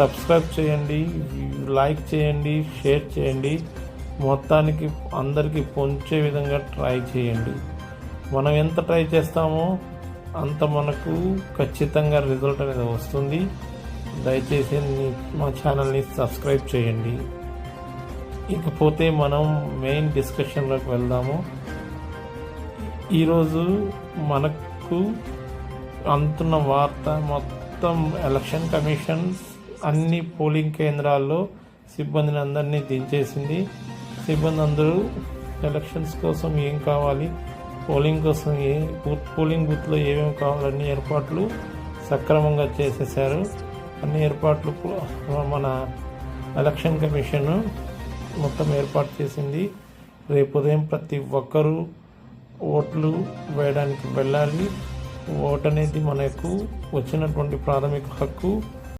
Subscribe చేయండి like చేయండి share చేయండి. మొత్తానికి అందరికీ పొంచే విధంగా ట్రై చేయండి. మనం ఎంత ట్రై చేస్తామో అంత మనకు ఖచ్చితంగా రిజల్ట్ అనేది వస్తుంది. దయచేసి మా ఛానల్ని సబ్స్క్రైబ్ చేయండి. ఇకపోతే మనం మెయిన్ డిస్కషన్లోకి వెళ్దాము. ఈరోజు మనకు అందుతున్న వార్త మొత్తం ఎలక్షన్ కమిషన్స్ అన్ని పోలింగ్ కేంద్రాల్లో సిబ్బందిని అందరినీ దించేసింది. సిబ్బంది అందరూ ఎలక్షన్స్ కోసం ఏం కావాలి? పోలింగ్ కోసం ఏ బూత్ పోలింగ్ బూత్లో ఏమేమి కావాలన్నీ ఏర్పాట్లు సక్రమంగా చేసేసారు అన్ని ఏర్పాట్లు మన ఎలక్షన్ కమిషన్ మొత్తం ఏర్పాటు చేసింది. రేపు ఉదయం ప్రతి ఒక్కరూ ఓట్లు వేయడానికి వెళ్ళాలి. ఓటు అనేది మనకు వచ్చినటువంటి ప్రాథమిక హక్కు.